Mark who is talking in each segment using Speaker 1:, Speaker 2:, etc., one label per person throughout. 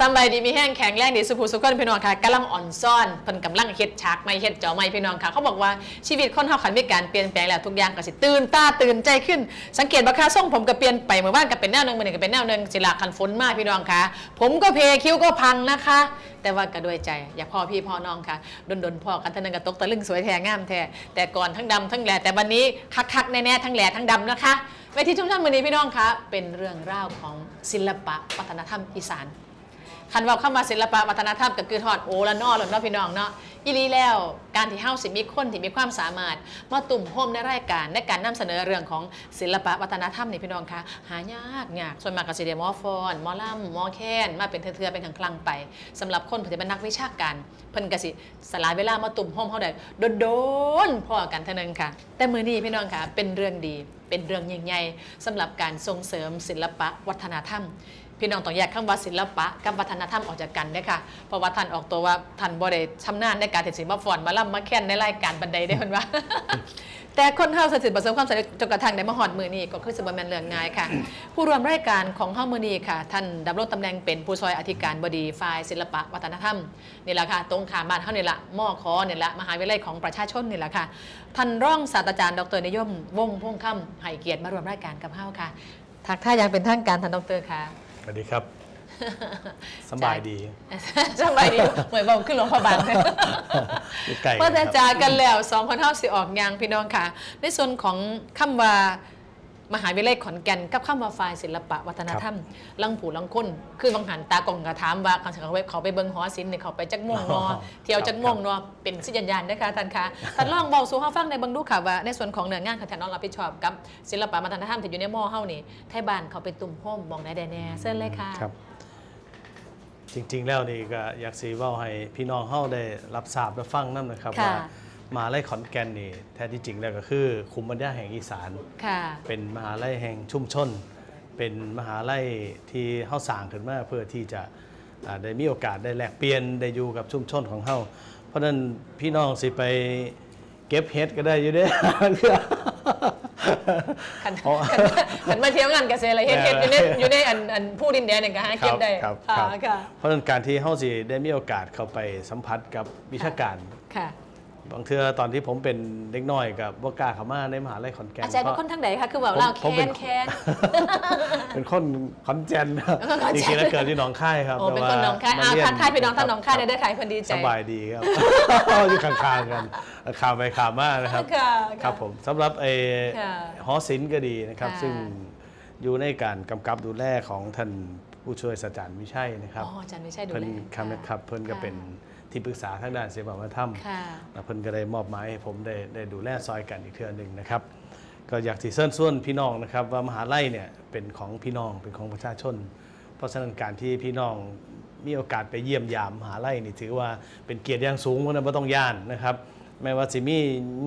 Speaker 1: สบายดีมีแห้งแข็งแรงดีสุภูสุขคนพี่น้องค่ะกำลังอ่อนซ่อนเพิ่นกำลังเฮ็ดฉากไม่เฮ็ดจอไม่พี่น้องค่ะ เขาบอกว่าชีวิตคนเฮาขันมีการเปลี่ยนแปลงแล้วทุกอย่างก็สิตื่นตาตื่นใจขึ้น สังเกตว่าคาส่งผมก็เปลี่ยนไปเมื่อวานก็เป็นแนวนึงมื้อนี้ก็เป็นแนวนึงสิละคันฝนมากพี่น้องค่ะ ผมก็เพคิ้วก็พังนะคะ แต่ว่าก็ด้วยใจอย่าพ่อพี่พ่อน้องค่ะดนๆพ่อกันท่านั้นก็ตกตะลึงสวยแท้งามแท้แต่ก่อนทั้งดำทั้งแหล่แต่วันนี้คักๆแน่ๆทั้งแหล่ทั้งดำนะคะเวทีชุมชนวันนี้พี่น้องคะเป็นเรื่องราวของศิลปะวัฒนธรรมอีสาน คันว่าเข้ามาศิลปะวัฒนธรรมก็คือทอดโอละนอหล่นเนาะพี่น้องเนาะอีหลีแล้วการที่เฮาสิมีคนที่มีความสามารถมาตุ่มโฮมในรายการในการนำเสนอเรื่องของศิลปะวัฒนธรรมนี่พี่น้องคะหายากยากส่วนมากก็สิได้หมอฟอนมอลำหมอแคนมาเป็นเทื่อๆเป็นครั้งไปสำหรับคนที่เป็นนักวิชาการเพิ่นก็สิสลายเวลามาตุ่มโฮมเฮาได้โดนๆพอกันเท่านึงค่ะ แต่มื้อนี้พี่น้องคะเป็นเรื่องดีเป็นเรื่องใหญ่ๆสำหรับการส่งเสริมศิลปะวัฒนธรรม พี่น้องต้องแยกคำว่าศิลปะกับวัฒนธรรมออกจากกันเด้อค่ะเพราะว่าท่านออกตัวว่าท่านบ่ได้ชำนาญในการเฮ็ดศิลปะฟอนมาล่ำมาแค่นในรายการบันไดได้อเพิ่นว่า แต่คนเฮาสถิตประสบความสำเร็จจนกระทั่งได้มาฮอดมือนี้ก็คือสิบ่แม่นเรื่องง่ายค่ะ ผู้ร่วมรายการของเฮามือนี้ค่ะ ท่านดำรงตำแหน่งเป็นผู้ช่วยอธิการบดีฝ่ายศิลปะวัฒนธรรมนี่แหละค่ะตรงขามบ้านเฮานี่แหละมอคอนี่แหละมหาวิทยาลัยของประชาชนนี่แหละค่ะท่านรองศาสตราจารย์ดรนิยม วงพงค่ำให้เกียรติมาร่วมรายการกับเฮาค่ะทักทายอย่างเป็นทางการท่านดรค่ะ
Speaker 2: สวัสดีครับ สบายดี
Speaker 1: สบายดีเหมือนบอกขึ้นหลวงพระบางเลย
Speaker 2: อยู่ไกล
Speaker 1: เพื่อ
Speaker 2: ค
Speaker 1: จะ
Speaker 2: รับ
Speaker 1: จากันแล้วสองคนเท่าสิออกยางพี่น้องค่ะ ในส่วนของคำว่า มหาวิทยาลัยขอนแก่นกับคำว่าฝ่ายศิลปะวัฒนธรรม ลังผูลังค้นคือบางหันตากล่องกระถามว่าเขาเขาไปเขาไปเบิงหอศิลป์เนี่ยเขาไปจักม่วงนอเที่ยวจักม่วงนอเป็นสิญญาณนะคะท่านคะท่านลองบอกสู่เฮาฟังในเบางดูค่ะว่าในส่วนของเนื้องานค่ะท่านน้องรับผิดชอบกับศิลปะวัฒนธรรมที่อยู่ในมอเฮานี่ไทยบ้านเขาไปตุ่มโฮมมองได้แน่ๆเส้นเลยค่ะ
Speaker 2: ครับ จริงๆแล้วนี่ก็อยากสีว่าให้พี่น้องเฮาได้รับทราบและฟังนั่นนะครับ
Speaker 1: ค่ะ
Speaker 2: ว่า มาไล่ขอนแก่นนี่แท้ที่จริงแล้วก็คือคุมบัญญาแห่งอีสาน
Speaker 1: ค่ะ
Speaker 2: เป็นมหาลัยแห่งชุมชน เป็นมหาลัยที่เฮาสร้างขึ้นมาเพื่อที่จะอ่าได้มีโอกาสได้แลกเปลี่ยนได้อยู่กับชุมชนของเฮาเพราะฉะนั้นพี่น้องสิไปเก็บเฮ็ดก็ได้อยู่เด้
Speaker 1: ขัน
Speaker 2: เพราะ
Speaker 1: ขันมาเที่ยวงานเกษตรอะไรเฮ็ดเฮ็ดอยู่ในอยู่ในอันอันผู้ดินแดนเนี่ยก็หาเก็บได้
Speaker 2: ครับ
Speaker 1: ค่ะ
Speaker 2: ครับ
Speaker 1: ค่ะ
Speaker 2: เพราะฉะนั้นการที่เฮาสิได้มีโอกาสเข้าไปสัมผัสกับวิชาการ
Speaker 1: ค่ะ
Speaker 2: บางเทื่อตอนที่ผมเป็นเด็กน้อยกับบ่กล้าเข้ามาในมหาลัยขอนแก่น
Speaker 1: อาจารย์เป็น
Speaker 2: พ
Speaker 1: คนทางไหนคะคือแบบเรา
Speaker 2: ผม
Speaker 1: แค้
Speaker 2: เป็น
Speaker 1: นแค้น
Speaker 2: เป็นคนขอนแก่น
Speaker 1: เป็นคนขอนแก่น
Speaker 2: จริงๆแล้วเกิดที่หนองคายครับ
Speaker 1: โอ้เป็น
Speaker 2: แต่
Speaker 1: คน
Speaker 2: ว่า
Speaker 1: หนองคาย
Speaker 2: ม
Speaker 1: อ้าว
Speaker 2: เรีย
Speaker 1: ทักทายพี่น้องท่านหนองคาย
Speaker 2: รับ
Speaker 1: ได้ได้ขายคนดีใจ
Speaker 2: สบายดีครับอยู่ข้างๆกันข่าวไปข่าวมานะครับ
Speaker 1: ค่ะ
Speaker 2: ครับผมสำหรับไอ้
Speaker 1: ค่ะ
Speaker 2: หอศิลป์ก็ดีนะครับ
Speaker 1: ค่ะ
Speaker 2: ซึ่งอยู่ในการกำกับดูแลของท่านผู้ช่วยศาสตราจารย์วิชัยนะครับ
Speaker 1: อ๋ออาจารย์ไม่ใช่ดู
Speaker 2: เพิ่น
Speaker 1: แล
Speaker 2: ครับครับเพิ่นก็เป็น ที่ปรึกษาทางด้านศิลปวัฒนธรรม
Speaker 1: ค่ะ
Speaker 2: แล้วเพิ่นก็ได้มอบหมายให้ผมได้ได้ดูแลซอยกันอีกเทื่อหนึ่งนะครับ ก็อยากสิเชิญชวนพี่น้องนะครับว่ามหาลัยเนี่ยเป็นของพี่น้องเป็นของประชาชน เพราะฉะนั้นการที่พี่น้องมีโอกาสไปเยี่ยมยามมหาลัยนี่ถือว่าเป็นเกียรติอย่างสูงเพราะนั้นไม่ต้องย่านนะครับแม้ว่าสิมี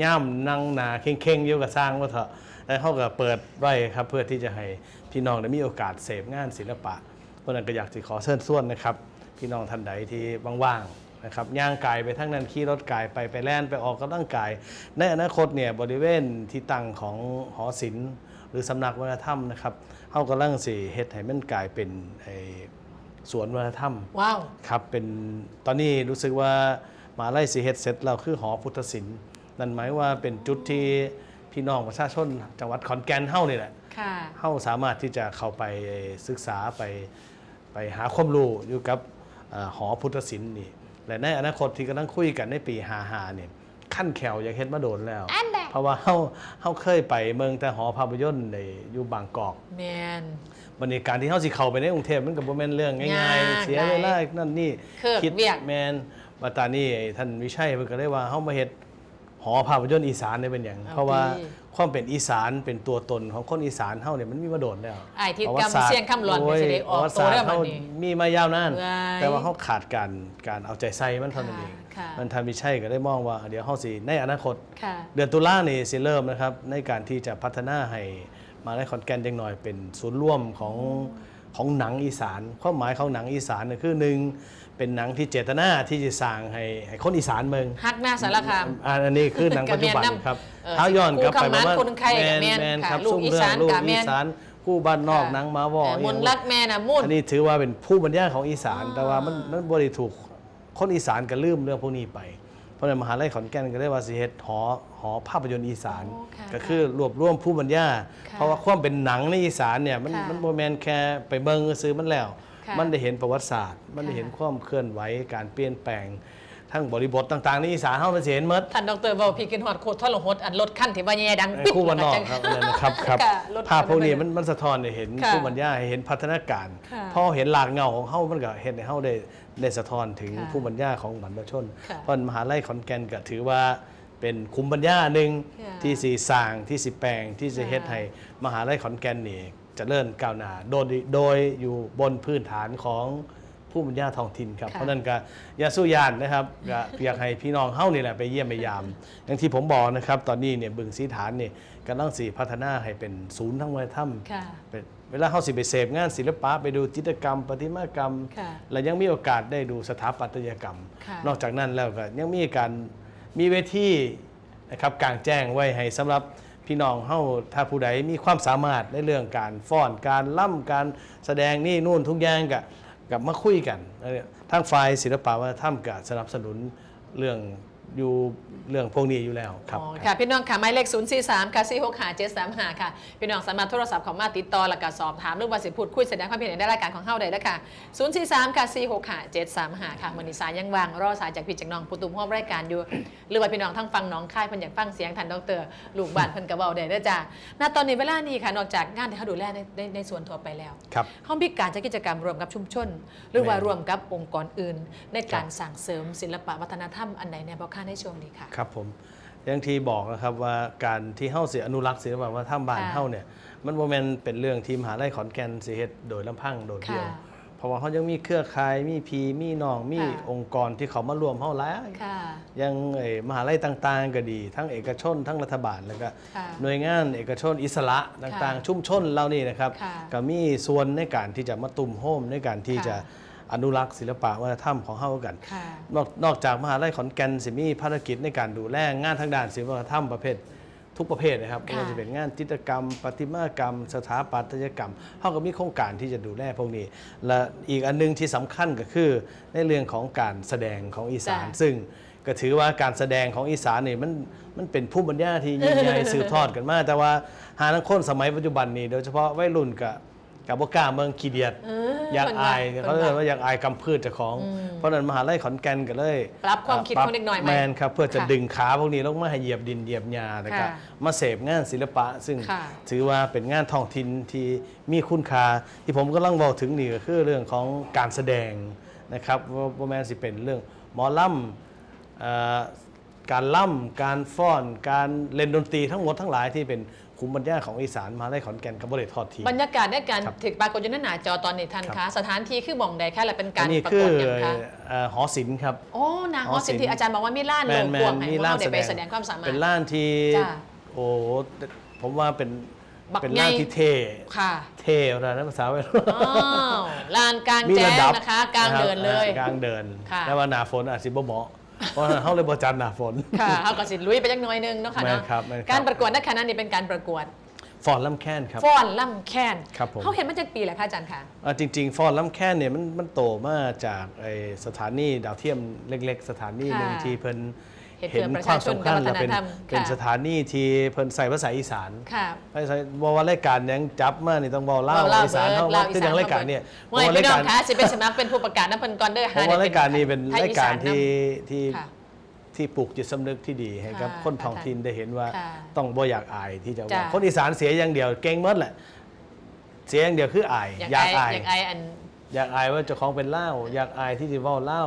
Speaker 2: ย่ำนั่งหนาเข่งๆอยู่กับสร้างว่าเถอะแล้วเขาก็เปิดไว้ครับเพื่อที่จะให้พี่น้องได้มีโอกาสเสพงานศิลปะ เพราะฉะนั้นก็อยากสิขอเชิญชวนนะครับ พี่น้องท่านใดที่ว่างๆ นะครับย่างกายไปทั้งนั้นขี่รถกายไปไปแล่นไปออกกำลังกาย ในอนาคตเนี่ยบริเวณที่ตั้งของหอศิลป์ หรือสำนักวัฒนธรรมนะครับเฮากำลังสิเฮ็ดให้มันกลายเป็นไอ้สวนวัฒนธรรม
Speaker 1: ว้าว
Speaker 2: ครับเป็นตอนนี้รู้สึกว่ามหาไล่สิเฮ็ดเสร็จแล้วคือหอพุทธศิลป์นั่นหมายว่าเป็นจุดที่พี่น้องประชาชนจังหวัดขอนแก่นเฮานี่แหละ
Speaker 1: ค่ะ
Speaker 2: เฮาสามารถที่จะเข้าไปศึกษาไปไปหาความรู้อยู่กับเอ่อหอพุทธศิลป์นี่ และในอนาคตที่กำลังคุยกันในปี55เนี่ยขั้นแขวอยากเฮ็ดมาโดนแล้ว
Speaker 1: อันใด
Speaker 2: เพราะว่าเฮาเฮาเคยไปเมืองแต่หอภาพยนตร์ในอยู่บางกอก
Speaker 1: แมน
Speaker 2: บรรยากาศที่เฮาสิเข้าไปในกรุงเทพมันก็บ่แม่นเรื่องง่าย
Speaker 1: ยาก
Speaker 2: ๆเสียเวลานั่นนี่
Speaker 1: เคิบ
Speaker 2: คิด
Speaker 1: เวียก
Speaker 2: แมนว่าตานี่ไอ้ท่านวิชัยเพิ่นก็ได้ว่าเฮามาเฮ็ดหอภาพยนตร์อีสานได้เป็นหยัง
Speaker 1: เอา
Speaker 2: เพราะว่า
Speaker 1: ดี
Speaker 2: ความเป็นอีสานเป็นตัวตนของคนอีสานเฮาเนี่ยมันมีมาโดนแล้ว
Speaker 1: ไอ้ที่
Speaker 2: ประวัติศาสต
Speaker 1: กำเสี่ยงคำร้อนเนี่ยสิได้ออก
Speaker 2: ประวัติศาสต
Speaker 1: ตัวได้
Speaker 2: ร์
Speaker 1: บัด
Speaker 2: เฮา
Speaker 1: นี้
Speaker 2: มีมายาวนาน
Speaker 1: ว้าย
Speaker 2: แต่ว่าเฮาขาดการการเอาใจใส่มันเท่านั้นเอง
Speaker 1: ค่ะ
Speaker 2: มันท่านวิชัยก็ได้มองว่า เดี๋ยวเฮาสิในอนาคต
Speaker 1: ค่ะ
Speaker 2: เดือนตุลานี่สิเริ่มนะครับ ในการที่จะพัฒนาให้มาในขอนแก่นจังหน่อยเป็นศูนย์ร่วมของของหนังอีสานความหมายของหนังอีสานเนี่ยคือหนึ่ง เป็นหนังที่เจตนาที่จะสร้างให้ให้คนอีสานเมือง
Speaker 1: ฮักหน้าสารคาม
Speaker 2: อ่าอันนี้คือหนังปัจจุบัน
Speaker 1: กะแม่นนำ
Speaker 2: ครับ
Speaker 1: เอ่อ
Speaker 2: เท้าย้อนกลับไป
Speaker 1: คู่คำหมาน
Speaker 2: ว่า
Speaker 1: คนไข้กะแม่น
Speaker 2: แมน
Speaker 1: ค่ะ
Speaker 2: ครับ
Speaker 1: ลูก
Speaker 2: ซุ่ม
Speaker 1: อี
Speaker 2: เรื่อ
Speaker 1: สางน
Speaker 2: ลูก
Speaker 1: กะแม่
Speaker 2: อี
Speaker 1: น
Speaker 2: สานผู้บ้านนอก
Speaker 1: ค่ะ
Speaker 2: หนังมาวอ
Speaker 1: เอ่อมนต์รักแม่นะมุ่น
Speaker 2: อันนี้ถือว่าเป็นผู้บรรยายของอีสาน
Speaker 1: อ๋อ
Speaker 2: แต่ว่ามันมันบริถูกคนอีสานก็ลืมเรื่องพวกนี้ไป เพราะฉะนั้นมหาลัยขอนแก่นก็ได้ว่าสิเฮ็ดหอหอภาพยนตร์อีสาน
Speaker 1: โอ้ค่ะ
Speaker 2: ก็คือรวบรวมผู้บรรยาย
Speaker 1: ค่ะ
Speaker 2: เพราะว่าความเป็นหนังในอีสานเนี่ยมัน
Speaker 1: ค่ะ
Speaker 2: มันโมแมนแค่ไปเบิ่งซื้อมันแล้ว
Speaker 1: ค่ะ
Speaker 2: มันได้เห็นประวัติศาสตร์ มันได้
Speaker 1: ค่ะ
Speaker 2: เห็นความเคลื่อนไหวการเปลี่ยนแปลงทั้งบริบทต่างๆในอีสานเฮามันสิเห็นหมด
Speaker 1: ท่านดรเบาพีกินฮอดโคตรทอดลงฮดอันรถขั้นที่ว่าแย่ดัง
Speaker 2: ไอ้
Speaker 1: ปิ๊ด
Speaker 2: คู่บ้านนอก
Speaker 1: แล้ว
Speaker 2: ครับอันนั้นนะครับครับ
Speaker 1: ค่ะรถ
Speaker 2: ภาพพวกนี้
Speaker 1: คั
Speaker 2: มันมันสะท้อนให้เห็น
Speaker 1: ค่ะ
Speaker 2: ผู้บรรยายให้เห็นพัฒนาการ
Speaker 1: ค่ะ
Speaker 2: พอเห็นหลากเงาของเฮามันก็เห็นให้เฮาได้ได้สะท้อนถึง
Speaker 1: ค่ะ
Speaker 2: ผู้บรรยายของบรรพชน
Speaker 1: ค่ะ
Speaker 2: เพราะมหาลัยขอนแก่นก็ถือว่าเป็นคุมบรรยายหนึ่ง
Speaker 1: ค่ะ
Speaker 2: ที่สีสร้างที่สิแปลงที่จะ
Speaker 1: ค่ะ
Speaker 2: เฮ็ดให้มหาลัยขอนแก่นนี่ เจะเริ่ก้าวหน้าโดยโดยอยู่บนพื้นฐานของผู้บรรยายท้องถิ่นครับ
Speaker 1: ค่ะ
Speaker 2: เพราะนั้นก็อย่าสู้ยานนะครับก็อยากให้พี่น้องเฮานี่แหละไปเยี่ยมไปยาม อย่างที่ผมบอกนะครับ ตอนนี้เนี่ยบึงสีฐานนี่กำลังสีพัฒนาให้เป็นศูนย์ทั้งวัฒนธรรม
Speaker 1: ค่ะ
Speaker 2: เป็นเวลาเขาสิไปเสพงานศิลปะไปดูจิตรกรรม ประติมากรรม
Speaker 1: ค่ะ
Speaker 2: และยังมีโอกาสได้ดูสถาปัตยกรรม
Speaker 1: ค่ะ
Speaker 2: นอกจากนั้นแล้วก็ยังมีการมีเวทีนะครับกลางแจ้งไว้ให้สำหรับ พี่น้องเฮาถ้าผู้ใดมีความสามารถในเรื่องการฟ้อนการล่ำการแสดงนี่นู่นทุกอย่างกับกับมาคุยกันทางฝ่ายศิลปะวัฒนธรรมก็สนับสนุนเรื่อง อยู่เรื่องพวกนี้อยู่แล้วครับ
Speaker 1: อ๋อค่ะพี่น้องค่ะหมายเลข 0 4 3 ค่ะ 4 6 5 7 3 5 ค่ะ พี่น้องสามารถโทรศัพท์เของมาติดต่อและก็สอบถามหรือว่าสิพูดคุยแสดงความเห็นในรายการของเฮาได้แล้วค่ะ 0 4 3 ค่ะ 4 6 5 7 3 5 ค่ะมือนิสายยังวางรอสายจากพี่จากน้องผู้ตุ้มห้อมรายการอยู่ หรือว่าพี่น้องทั้งฟังน้องค่ายเพิ่นอยากฟังเสียงทันดอกเตอรลูกบ้านเพิ่นกระเบาได้เด้อจ้าณตอนนี้เวลานี้ค่ะนอกจากงานที่เขาดูแลในในในส่วนทั่วไปแล้ว
Speaker 2: ครับ
Speaker 1: ห้องพิการจัดกิจกรรมรวมกับชุมชน หรือว่า
Speaker 2: แม่น
Speaker 1: รวมกับองค์กรอื่น ในการสั่งเสริมศิลปะวัฒนธรรมอันใดในบ่ค่าในช่วงนี้ค่ะ
Speaker 2: ครับผมอย่างที่บอกนะครับว่าการที่เฮาสิอนุรักษ์ศิลปะวัฒนธรรมบ้าน
Speaker 1: ค่ะ
Speaker 2: เฮาเนี่ยมันบ่แม่นเป็นเรื่องที่มหาลัยขอนแก่นสิเฮ็ดโดยลำพังโดดเดียว
Speaker 1: ค่ะ
Speaker 2: เพราะว่าเขายังมีเครือข่ายมีพีมีน้องมี
Speaker 1: ค่ะ
Speaker 2: องค์กรที่เขามารวมเฮาหลาย
Speaker 1: ค่ะ
Speaker 2: อยังเอ่อมหาลัยต่างๆ ก็ดี ทั้งเอกชน ทั้งรัฐบาลแล้วก็
Speaker 1: ค่ะ
Speaker 2: หน่วยงานเอกชนอิสระต่าง
Speaker 1: ค่ะ
Speaker 2: ๆ ชุมชนเรานี่นะครับ
Speaker 1: ค่ะ
Speaker 2: ก็มีส่วนในการที่จะมาตุ่มโฮมในการที่
Speaker 1: ค่ะ
Speaker 2: จะ อนุรักษ์ศิลปะวัฒนธรรมของเฮากัน
Speaker 1: ค่ะ
Speaker 2: นอกนอกจากมหาลัยขอนแก่นสิมีภารกิจในการดูแลงานทางด้านศิลปวัฒนธรรมประเภททุกประเภทนะครับไม่
Speaker 1: ค่ะ
Speaker 2: ว่าจะเป็นงานจิตรกรรม ประติมากรรม สถาปัตยกรรมเขาก็มีโครงการที่จะดูแลพวกนี้ และอีกอันหนึงที่สำคัญก็คือ ในเรื่องของการแสดงของอีสาน
Speaker 1: จ้ะ
Speaker 2: ซึ่งก็ถือว่าการแสดงของอีสานนี่มันมันเป็นผู้บรรยายที่ยิ่งใหญ่สืบทอดกันมา แต่ว่าหาทั้งคนสมัยปัจจุบันนี้โดยเฉพาะวัยรุ่นกับ กับบ่กล้าเมืองขี้เดียด
Speaker 1: เออ
Speaker 2: อยากอาย
Speaker 1: เพิ่น
Speaker 2: เขา
Speaker 1: ว่า
Speaker 2: เรียกว่าอยากอายกำพืชเจ้าของเพราะฉะนั้นมหาลัยขอนแก่นก็เลย
Speaker 1: ปรับความคิด
Speaker 2: ปรับ
Speaker 1: ของเด็กหน่อยไหม
Speaker 2: แมนครับเพื่อจะ
Speaker 1: ค่ะ
Speaker 2: ดึงขาพวกนี้ลงมาให้เหยียบดินเหยียบยาแล้วก็
Speaker 1: ค่ะ
Speaker 2: มาเสพงานศิลปะ ซึ่ง
Speaker 1: ค่ะ
Speaker 2: ถือว่าเป็นงานท้องถิ่นที่มีคุณค่าที่ผมก็ลังบอกถึงนี่ก็คือเรื่องของการแสดงนะครับว่าว่าแมนสิเป็นเรื่องหมอล่ำเอ่อ การล่ำการฟ้อน การเล่นดนตรีทั้งหมดทั้งหลายที่เป็น คุมบรรยายของอีสานมหาลัยขอนแก่นกับบริทอดที
Speaker 1: บรรยากาศในการ
Speaker 2: ครับ
Speaker 1: ถึกปรากฏอยู่ในหน้าจอตอนนี้ทัน
Speaker 2: ครั
Speaker 1: คะ
Speaker 2: บ
Speaker 1: สถานที่คือหม่องใดคะและเป็นการ
Speaker 2: อันนี้
Speaker 1: ประ
Speaker 2: คื
Speaker 1: กว
Speaker 2: อ
Speaker 1: ดหยังคะ
Speaker 2: เอ่อหอศิลป์ครับ
Speaker 1: โอ้นางฮอสิน
Speaker 2: หอศิลป์
Speaker 1: ที่อาจารย์บอกว่ามีล้าน
Speaker 2: แม
Speaker 1: โล
Speaker 2: น
Speaker 1: ง
Speaker 2: แม
Speaker 1: กวง
Speaker 2: น
Speaker 1: ให้
Speaker 2: มี
Speaker 1: พวก
Speaker 2: ล้า
Speaker 1: เรา
Speaker 2: น
Speaker 1: ได้
Speaker 2: แส
Speaker 1: ไป
Speaker 2: ดง
Speaker 1: แสดงความสามารถ
Speaker 2: เป็นล้านที่
Speaker 1: จ้ะ
Speaker 2: โอ้ผมว่าเป็น
Speaker 1: บัก
Speaker 2: เป็น
Speaker 1: ใหญ่
Speaker 2: ล้านที่เท่
Speaker 1: ค่ะ
Speaker 2: เท่อะไรนะภาษาวัยรุ่น
Speaker 1: อ้าวลานกลางแจ้งนะคะกลางเดินเลย
Speaker 2: กลางเดิน
Speaker 1: ค่ะ
Speaker 2: แต่ว่าหนาฝนอาจสิบ่เหมาะ เพราะฉะนั้นเขาเลยบ่จัดหนาฝน
Speaker 1: ค่ะเขาก็สิลุยไปจักหน่อยหนึงเนาะค่ะ
Speaker 2: แม่
Speaker 1: เนาะ
Speaker 2: นครับแม่นครับ
Speaker 1: การประกวดในคณะนี้เป็นการประกวด
Speaker 2: ฟอนลำแค้นครับ
Speaker 1: ฟ้อนล่ำแค้น
Speaker 2: ครับผม
Speaker 1: เขาเห็นมาจากปีแหละคะอาจารย์ค่ะ
Speaker 2: อ่าจริง ๆ ฟอนลำแค้นเนี่ยมันมันโตมาจากไอสถานีดาวเทียมเล็ก ๆ สถานีหนึ่ง
Speaker 1: ค่ะ
Speaker 2: ที่เพิ่น
Speaker 1: เห็น
Speaker 2: เห็น
Speaker 1: เพื่อประ
Speaker 2: ควา
Speaker 1: ชามชน
Speaker 2: สำคัญ
Speaker 1: กับวัฒน
Speaker 2: และเป็น
Speaker 1: ธรรม
Speaker 2: เป็น
Speaker 1: ค่ะ
Speaker 2: สถานีที่เพิ่นใส่ภาษาอีสาน
Speaker 1: ค่ะ
Speaker 2: ไม่ใช่บอกว่ารายการยังจับมานี่ต้องบอกเล่า
Speaker 1: เล่า
Speaker 2: อีสาน
Speaker 1: เบิ
Speaker 2: เท่า
Speaker 1: ด
Speaker 2: ว่า
Speaker 1: เล่าอี
Speaker 2: คือ
Speaker 1: สาน
Speaker 2: อย่างรายการเนี่ย
Speaker 1: ว่าพี่น้องคะสิเป็นสมัครเป็นผู้ประกาศน้ำเพิ่นก่อนเด้อ
Speaker 2: เพราะว่ารายการนี้เป็น
Speaker 1: ไท
Speaker 2: รายการ
Speaker 1: อีสน
Speaker 2: ที่
Speaker 1: น
Speaker 2: ที่
Speaker 1: ค่ะ
Speaker 2: ที่ปลูกจิตสำนึกที่ดีให้กับ
Speaker 1: ค่ะ
Speaker 2: คนท้องถิ่นได้เห็นว่า
Speaker 1: ค่ะ
Speaker 2: ต้องบ่อยากอายที่จะ
Speaker 1: จ้ะ
Speaker 2: ว่าคนอีสานเสียอย่างเดียวเก่งหมดแหละเสียอย่างเดียวคืออาย
Speaker 1: อยาก
Speaker 2: อยาก
Speaker 1: ไอ
Speaker 2: อาย
Speaker 1: อยากไออัน
Speaker 2: อยากอายว่าเจ้าของเป็นเล่าอยากอายที่จะเว้าเล่า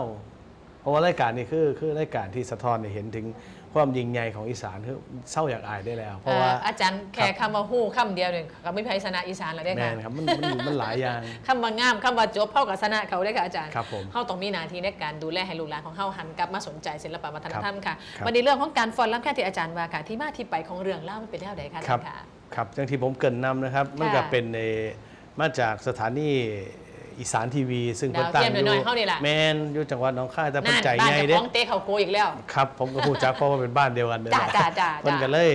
Speaker 2: เพราะว่ารายการนี้คือคือรายการที่สะท้อนให้เห็นถึงความยิ่งใหญ่ของอีสานคือเศร้าอยากอายได้แล้ว เพราะว่า
Speaker 1: เอ่ออาจารย์แค่คำว่าฮู้คำเดียวเนี่ยก็ไม่ไพศนาอีสานแล้วได้อ
Speaker 2: แม
Speaker 1: ค่ะ
Speaker 2: นครับมันมันมันหลายอย่าง
Speaker 1: คำว่างามคำว่าจบเข้ากับสนะเขาได้อค่ะอาจารย์
Speaker 2: ครับผม
Speaker 1: เขาต้องมีหน้าที่ในการดูแลให้ลูกหลานของเขาหันกลับมาสนใจศิลปวัฒนธรรมค่ะ
Speaker 2: ครับ
Speaker 1: วันนี้เรื่องของการฟ้อนรำแค่ที่อาจารย์ว่าค่ะที่มาที่ไปของเรื่องเล่ามันเป็นแนวใดคะอา
Speaker 2: ครั
Speaker 1: จา
Speaker 2: บ
Speaker 1: รย์ค่ะ
Speaker 2: ครับอย่างที่ผมเกรินนำนะครับมันก็เป็นในมาจากสถานี อีสานทีวี ซึ่ง
Speaker 1: ดาว
Speaker 2: ตั้ง
Speaker 1: เทียม
Speaker 2: อยู่
Speaker 1: น้อยๆเข้านี่แหละ
Speaker 2: แมนอยู่จังหวัดหนองคายแต่เพิ่น
Speaker 1: นั่น
Speaker 2: ใจ
Speaker 1: บ้าน
Speaker 2: ใหญ่
Speaker 1: เจะ
Speaker 2: เด้
Speaker 1: ฟ้าของเตะเขาโกอีกแล้ว
Speaker 2: ครับผมก็พูดจักเพราะว่าเป็นบ้านเดียวกันเนี่ย
Speaker 1: จ้า
Speaker 2: นะ
Speaker 1: จ้าจ้า
Speaker 2: เพิ่น
Speaker 1: จ้า
Speaker 2: ก็เลย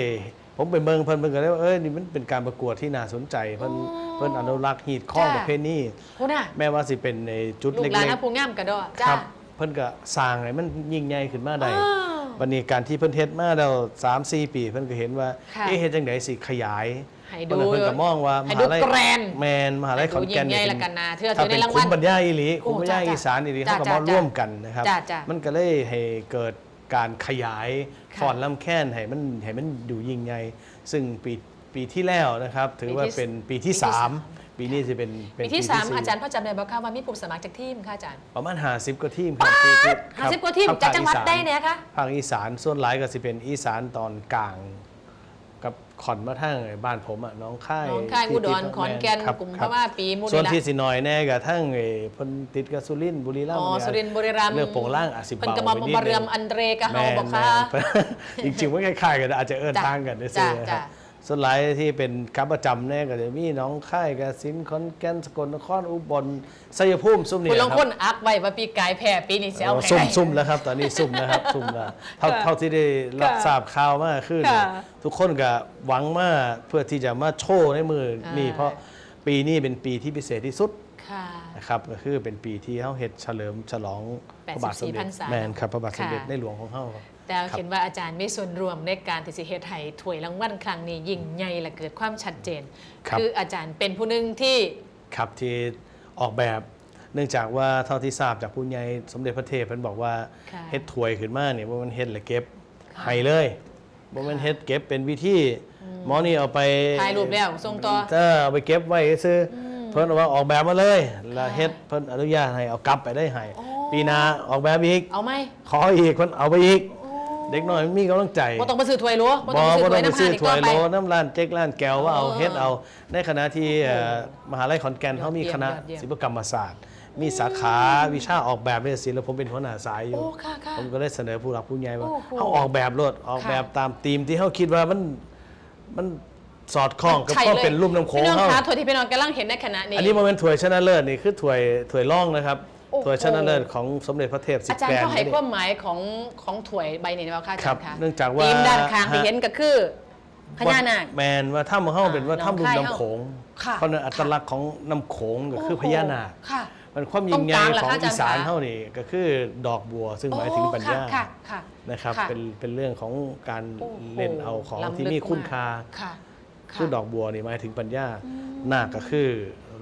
Speaker 2: ผมไปเมืองเพิ่นเพิ่นก็เลยว่าเอ้ยนี่มันเป็นการประกวดที่น่าสนใจเพิ่น
Speaker 1: อ๋อ
Speaker 2: เพิ่นอนุรักษ์ฮีดข้อง
Speaker 1: จ้า
Speaker 2: ประเภทนี้
Speaker 1: คุณน่ะ
Speaker 2: แม้ว่าสิเป็นในจุด
Speaker 1: ลูก
Speaker 2: เล็
Speaker 1: หลาน
Speaker 2: ก
Speaker 1: นะผู้งามกระดอ
Speaker 2: ๆ
Speaker 1: จ้า
Speaker 2: ครับเพิ่นก็สร้างให้มันยิ่งใหญ่ขึ้นมาได้
Speaker 1: อ้าว
Speaker 2: วันนี้การที่เพิ่นเฮ็ดมาแล้ว3 4 ปี เพิ่นก็เห็นว่า
Speaker 1: ค่ะ
Speaker 2: เอ๊ะเฮ็ดจังไดสิขยาย
Speaker 1: ให้ดู
Speaker 2: เพิ่นก็มองว่าม
Speaker 1: ให้
Speaker 2: หา
Speaker 1: ดู
Speaker 2: ลัย
Speaker 1: แกรนด์
Speaker 2: แมนมหาลัยขอนแก่น
Speaker 1: ให้ดูยิ่งใหญ่
Speaker 2: เป็
Speaker 1: ละกันนะเทื่อ
Speaker 2: ถ้า
Speaker 1: ถือได้
Speaker 2: เป็น
Speaker 1: รางวั
Speaker 2: คุ
Speaker 1: ล
Speaker 2: ณปัญญาอีหลี
Speaker 1: โอ้
Speaker 2: คุณปัญญา
Speaker 1: จ้า
Speaker 2: อีสานอีหลี
Speaker 1: จ้า
Speaker 2: เขาก็มา
Speaker 1: จ้า
Speaker 2: ร่วมกันนะครับ
Speaker 1: จ้าจ้ามั
Speaker 2: มันก็เลยให้เกิดการขยาย
Speaker 1: ค่ะ
Speaker 2: ฟอนลำแค้นให้มันให้มันดูยิ่งใหญ่ซึ่งปีปีที่แล้วนะครับ ถือว่า
Speaker 1: ปีที่
Speaker 2: เป็นปีที่
Speaker 1: ปีที่สาม
Speaker 2: 3ปีนี้จะเป็นเป็น
Speaker 1: ปีที่
Speaker 2: ปี
Speaker 1: สาม
Speaker 2: สี่
Speaker 1: อาจารย์พ่อจำได้บอกค่ะว่ามีผู้สมัครจากทีมค่ะอาจารย์
Speaker 2: ประมาณ50กว่าทีมครับที่ที่
Speaker 1: ห้า
Speaker 2: ครับ
Speaker 1: สิบกว่าทีม
Speaker 2: ภค
Speaker 1: จากจังหวัด
Speaker 2: อีสาน
Speaker 1: ใดเนี่ยคะ
Speaker 2: ภาคอีสานส่วนหลายก็สิเป็นอีสานตอนกลางกับ ขอนมาทางไอ้บ้านผมอะน้องค่าย
Speaker 1: หน้องคาย
Speaker 2: ที่
Speaker 1: อุด
Speaker 2: ติ
Speaker 1: รขอนแก่น
Speaker 2: ครับ
Speaker 1: กลุ่ม
Speaker 2: ค
Speaker 1: พ
Speaker 2: รับ
Speaker 1: ม่าปีมุ
Speaker 2: ส่วน
Speaker 1: นี
Speaker 2: ที่สิน้อยแน่กับทั้งไอ้เพิ่นติดกับสุรินทร์บุรีรัม
Speaker 1: อ๋อ
Speaker 2: ย์เนี่ย
Speaker 1: สุรินทร์บุรีรัมย์
Speaker 2: เลือกโปงล่างอาจสิ
Speaker 1: เพิ่น
Speaker 2: เบา
Speaker 1: ก็มา
Speaker 2: ไปนิด
Speaker 1: มาเรื
Speaker 2: นึ
Speaker 1: อม
Speaker 2: ง
Speaker 1: อันเดรกับเฮาบอกค่ะ
Speaker 2: แม่นๆจริงๆว่าคล้ายๆกันอาจจะเอิ้น
Speaker 1: จ้ะ
Speaker 2: ทางกันได้
Speaker 1: จ้ะ
Speaker 2: ซื่อๆครับ
Speaker 1: จ้ะ
Speaker 2: ส่วนหลายที่เป็นครับประจำแน่ก็จะมีหน้องค่ายกสินธุ์ขอนแก่นสกลนครอุบลชัยภูมิซุ่มนี่
Speaker 1: คุณ
Speaker 2: แห
Speaker 1: ล
Speaker 2: ละ
Speaker 1: อง
Speaker 2: ค
Speaker 1: ค
Speaker 2: รั
Speaker 1: น
Speaker 2: บ
Speaker 1: อักไว้ว่าปีกายแพ้ปีนี้เสียเอา
Speaker 2: อ๋อ
Speaker 1: ให้
Speaker 2: ซุ่ม
Speaker 1: ได้
Speaker 2: ซุ่มแล้วครับ ตอนนี้ซุ่มแล้วครับซุ่มแล้วเท่า
Speaker 1: ค่ะ
Speaker 2: เท่าที่ได้รับ
Speaker 1: ค่ะ
Speaker 2: ทราบข่าวมากขึ้น
Speaker 1: ค่ะ
Speaker 2: ทุกคนก็หวังมากเพื่อที่จะมาโชว์ในมือนี่
Speaker 1: อ่า
Speaker 2: เพราะปีนี้เป็นปีที่พิเศษที่สุด
Speaker 1: ค่ะ
Speaker 2: นะครับก็คือเป็นปีที่เขาเฮ็ดเฉลิมฉลองพระบาทสมเด็จ
Speaker 1: 84พรรษา
Speaker 2: แมนครับพระบาทสมเด็จ
Speaker 1: ค่ะ
Speaker 2: ในหลวงของเขาครับ
Speaker 1: แต่
Speaker 2: ครับ
Speaker 1: เห็นว่าอาจารย์มีส่วนร่วมในการที่สิเฮ็ดให้ถ้วยรางวัลครั้งนี้ยิ่งใหญ่และเกิดความชัดเจน
Speaker 2: ครับ
Speaker 1: ออาจารย์เป็นผู้หนึ่งที่
Speaker 2: ครับที่ออกแบบเนื่องจากว่าเท่าที่ทราบจากผู้ใหญ่สมเด็จพระเทพเพิ่นบอกว่า
Speaker 1: ค่ะ
Speaker 2: เฮ็ดถวยขึ้นมาเนี่ยว่ามันเฮ็ดและเก็บ
Speaker 1: ค่ะ
Speaker 2: ให้เลยว่ามันเฮ็ดเก็บเป็นวิธีหมอนี่เอาไป
Speaker 1: ถ่ายรูปแล้วส่งต่อ
Speaker 2: เออเอาไปเก็บไว้ซื้ออเพิ่นเอาว่าออกแบบมาเลยแล้วเฮ็ดเพิ่นอนุญาตให้เอากลับไปได้ให้
Speaker 1: โอ้
Speaker 2: ปีหน้าออกแบบอีก
Speaker 1: เอาไหม
Speaker 2: ขออีกเพิ่นเอาไปอีก เด็กน้อยมันมีกำลังใจ
Speaker 1: บ่ต้องไปซื้อถ้วยโหลบ่
Speaker 2: บ
Speaker 1: ต้
Speaker 2: อ
Speaker 1: องไป
Speaker 2: บ่
Speaker 1: ซื้อ
Speaker 2: ต้
Speaker 1: ถ้
Speaker 2: อ
Speaker 1: วย
Speaker 2: งไป
Speaker 1: น้ำ
Speaker 2: ซื้อ
Speaker 1: หา
Speaker 2: ถ้วย
Speaker 1: อีก
Speaker 2: โหล
Speaker 1: ต่อไป
Speaker 2: น้ำร้านเจ๊กร้านแก้วว่าเอา
Speaker 1: เออ
Speaker 2: เฮ็ดเอาในขณะที่เอ่อมหาลัยขอนแก่นเขามี
Speaker 1: ยอดเยี่ยม
Speaker 2: คณะ
Speaker 1: ยอดเยี่ยม
Speaker 2: ศิลปกรรมศาสตร์ มีสาขาวิชาออกแบบเวชศิลป์แล้วผมเป็นหัวหน้าสายอยู่
Speaker 1: โอ้ค่ะค่ะ
Speaker 2: ผมก็ได้เสนอผู้หลักผู้ใหญ่ว่า
Speaker 1: โอ้โห
Speaker 2: เขาออกแบบรถออก
Speaker 1: ค่ะ
Speaker 2: แบบตามธีมที่เขาคิดว่ามันมัน สอดคล้องกับ
Speaker 1: ใช่
Speaker 2: ข้อ
Speaker 1: ลย
Speaker 2: เป็นรูปน้ำโขง
Speaker 1: พี่น้อง
Speaker 2: เขา
Speaker 1: คะถ้วยที่พี่น้องกำลังเห็นในขณะนี้
Speaker 2: อันนี้มันเป็นถ้วยชนะเลิศนี่คือถ้วยถ้วยร่องนะครับ
Speaker 1: โอ้โห
Speaker 2: ถ้วยชนะเลิศของสมเด็จพระเทพสิ
Speaker 1: อา
Speaker 2: บ
Speaker 1: จาร
Speaker 2: แป
Speaker 1: ย์
Speaker 2: ด
Speaker 1: เขาให้ความหมายของของถ้วยใบนี้ว่าค่ะอา
Speaker 2: ครั
Speaker 1: จาร
Speaker 2: บ
Speaker 1: ย์คะ
Speaker 2: เนื่องจากว่า
Speaker 1: ธีมด้านข้างที่
Speaker 2: ฮะ
Speaker 1: เห็นก็คือพญานาค
Speaker 2: แมนว่าถ้ำของเขาเป็นว่า
Speaker 1: อ่า
Speaker 2: ถ้ำลุ่ม
Speaker 1: หนองคาย
Speaker 2: น้ำโขง
Speaker 1: ค่ะ
Speaker 2: เพราะนั้นอัตลักษณ์ของน้ำโขงก็คือ
Speaker 1: โโห
Speaker 2: พญานาค
Speaker 1: ค่ะ
Speaker 2: มันความยิ่งใหญ่
Speaker 1: ตรงกลางเหรอ
Speaker 2: ของ
Speaker 1: คะอาจารย์
Speaker 2: อีสาน
Speaker 1: คะ
Speaker 2: เท่านี่ก็คือดอกบัว ซึ่งหมายถึงปัญญา
Speaker 1: โอ้ค่ะค่ะ
Speaker 2: นะครับ
Speaker 1: ค่ะ
Speaker 2: เป็นเป็นเรื่องของการ
Speaker 1: โอ้โห
Speaker 2: เล่นเอาของ
Speaker 1: ล้ำลึก
Speaker 2: ที่มีคุณค่า
Speaker 1: ค่ะะ
Speaker 2: คือดอกบัวนี่หมายถึงปัญญานาคก็คือ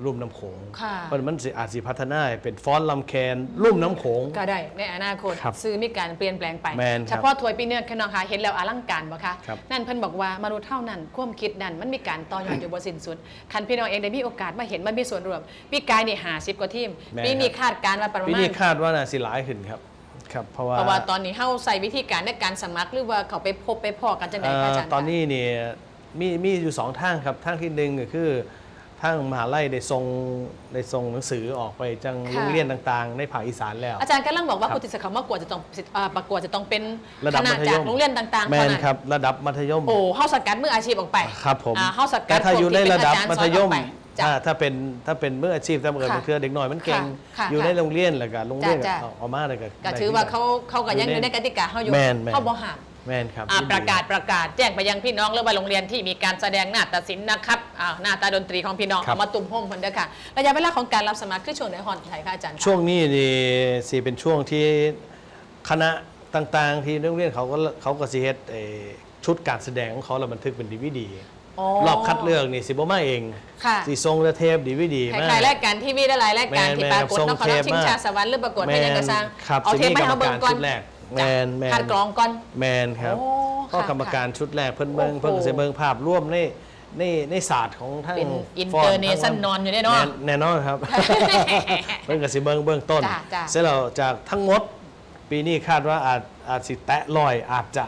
Speaker 2: ลุ่มน้ำโขง
Speaker 1: ค่ะ
Speaker 2: เพราะมันสิอาจสิพัฒนาให้เป็นฟ้อนลำแคนลุ่มน้ำโขง
Speaker 1: ก็ได้ในอนาคต
Speaker 2: ครับ
Speaker 1: ซื้อมีการเปลี่ยนแปลงไป
Speaker 2: แม่นครับ
Speaker 1: เฉพาะถ้วยปีเนื้อแค่น้องคะเห็นแล้วอลังการบ่คะ
Speaker 2: ครับ
Speaker 1: นั่นเพิ่นบอกว่ามนุษย์เท่านั้นความคิดนั้นมันมีการต่อยอดอยู่บ่สิ้นสุด คันพี่น้องเองได้มีโอกาสมาเห็นมันมีส่วนร่วมปีกายนี่50กว่าทีม
Speaker 2: แม่น
Speaker 1: ปีนี้
Speaker 2: ครับ
Speaker 1: คาดการณ์ว่าประ
Speaker 2: ปี
Speaker 1: มาณ
Speaker 2: นี้คาดว่าน่าสิหลายขึ้นครับครับเพราะว่า
Speaker 1: เพราะว่าตอนนี้เฮาใส่วิธีการในการสมัครหรือว่าเขาไปพบไปพอกันจังได๋คะอาจารย์
Speaker 2: เอ่อตอนนี้เนี่ย มีมีอยู่สองทางครับทางที่หนึ่งก็คือทางมหาลัยได้ส่งได้ส่งหนังสือออกไปจังโรงเรียนต่างๆ ในภาคอีสานแล้ว
Speaker 1: อาจารย์กำลังบอกว่า
Speaker 2: ครับ
Speaker 1: ผู้ที่จะเข้ามากวดจะต้องเอ่อประกวดจะต้องเป็น
Speaker 2: ระดั
Speaker 1: ค
Speaker 2: บ
Speaker 1: ณะ
Speaker 2: มัธยม
Speaker 1: จากโรงเรียนต่างๆ
Speaker 2: แม
Speaker 1: เท่านนั้น
Speaker 2: ครับระดับมัธยม
Speaker 1: โอ้เฮาสกัดมืออาชีพออกไป
Speaker 2: ครับผม
Speaker 1: อ่าเฮาสกั
Speaker 2: แต่
Speaker 1: ด
Speaker 2: ถ้าอยู่ในระดับ
Speaker 1: พวก
Speaker 2: มั
Speaker 1: ที่
Speaker 2: ธ
Speaker 1: เป็น
Speaker 2: ย
Speaker 1: อาจาร
Speaker 2: ม
Speaker 1: สอนออกไปจ้ะ
Speaker 2: ถ้าถ้าเป็นถ้าเป็นมืออาชีพถ้าเกิด
Speaker 1: ค่ะ
Speaker 2: เป็นเครือเด็กน้อยมันเก่ง
Speaker 1: ค่ะ
Speaker 2: อยู่
Speaker 1: ค่ะ
Speaker 2: ในโรงเรียนแล้วก็โรงเรียน
Speaker 1: จ้ะ
Speaker 2: ก็เอามาแล้วก็
Speaker 1: ก็ถือว่าเขาเขาก็ยังอยู่ในกติกาเฮาอยู่
Speaker 2: แม่นแม่น
Speaker 1: เฮาบ่หัก
Speaker 2: แม่นครับ
Speaker 1: อ่า
Speaker 2: ยินดี
Speaker 1: ประกาศประกาศแจ้งไปยังพี่น้องหรือว่าโรงเรียนที่มีการแสดงหน้าตัดสินนะครับอ่าหน้าตาดนตรีของพี่น้อง
Speaker 2: ครับ
Speaker 1: เอามาตุ่มโฮมเพิ่นเด้อค่ะระยะเวลาของการรับสมัครคือช่วงไหนฮอดไทยค่ะอาจารย์คะ
Speaker 2: ช่วงนี้นี่สิเป็นช่วงที่คณะต่างๆ ที่โรงเรียนเขาก็เขาก็สิเฮ็ดเอ่อชุดการแสดงของเขาแล้วบันทึกเป็นดีวดีรอบคัดเลือกนี่สิบ่มาเอง
Speaker 1: ค่ะ
Speaker 2: สิส่งแต่เทปดีวดี
Speaker 1: ค
Speaker 2: มา
Speaker 1: ล้ายๆรายการทีวีได้หลายรายการ
Speaker 2: แม่น
Speaker 1: ที่ปรากฏ
Speaker 2: แม่น
Speaker 1: เนาะเขา
Speaker 2: ส่งเทป
Speaker 1: ชิงชา
Speaker 2: มา
Speaker 1: สวรรค์หรือประกวดให้ยังกระซัง
Speaker 2: ครับ
Speaker 1: เอาเทป
Speaker 2: สิ
Speaker 1: มาให้
Speaker 2: กรร
Speaker 1: เฮามเบิ่ง
Speaker 2: การ
Speaker 1: ก่อน
Speaker 2: ชุดแรก แม
Speaker 1: จ้ะ
Speaker 2: นแมน
Speaker 1: คัดกรองก่อน
Speaker 2: แมนครับ
Speaker 1: โอ้
Speaker 2: ก็
Speaker 1: ค่ะ
Speaker 2: กรรมการชุดแรกเพิ่นเบิ่ง
Speaker 1: โอ้โห
Speaker 2: เพิ่นก็สิเบิ่งภาพร่วมในในในศาสตร์ของทั้ง
Speaker 1: เป็น
Speaker 2: ฟ้ทั้ง
Speaker 1: international อยู่แน่นอน
Speaker 2: แน่นอนครับ เพิ่นก็สิเบิ่งเบื้องต้น
Speaker 1: จ้ะจ้ะ
Speaker 2: เสร็จแล้วจากทั้งหมดปีนี้คาดว่าอาจอาจสิแตะร้อยอาจจะ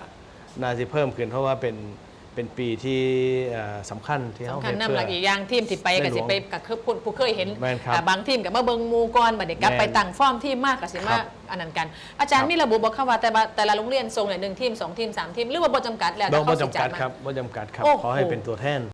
Speaker 2: น่าสิเพิ่มขึ้น เพราะว่าเป็นเป็นปีที่เอ่อสำคัญที่เฮา
Speaker 1: สำคัญ
Speaker 2: เฮ็ด
Speaker 1: นำ
Speaker 2: เพื่
Speaker 1: หลักอีกอย่างทีมที่ไปก็สิไป
Speaker 2: ในหลวง
Speaker 1: กับคือผู้เคยเห็น
Speaker 2: แม่นครับ
Speaker 1: แต่บางทีมกับมาเบิ่งหมู่ก่อนบัดนี้กลับ
Speaker 2: แม่น
Speaker 1: ไปตั้งฟอร์มทีมมากก็สิ
Speaker 2: ครั
Speaker 1: มา
Speaker 2: บ
Speaker 1: อันนั้นกัน อาจารย์
Speaker 2: ครับ
Speaker 1: มีระบุบอกค่ะว่าแต่ละแต่ละโรงเรียนส่งเนี่ยหนึ่งทีมสองทีมสามทีมหรือว่าบ่จำกัดแล้ว
Speaker 2: บ่
Speaker 1: แต่
Speaker 2: บ่
Speaker 1: เขาสิ
Speaker 2: จำ
Speaker 1: จั
Speaker 2: กั
Speaker 1: ด
Speaker 2: ด
Speaker 1: มา
Speaker 2: ครับบ่จำกัดครับ
Speaker 1: โอ้โห
Speaker 2: ขอให้เป็นตัวแทน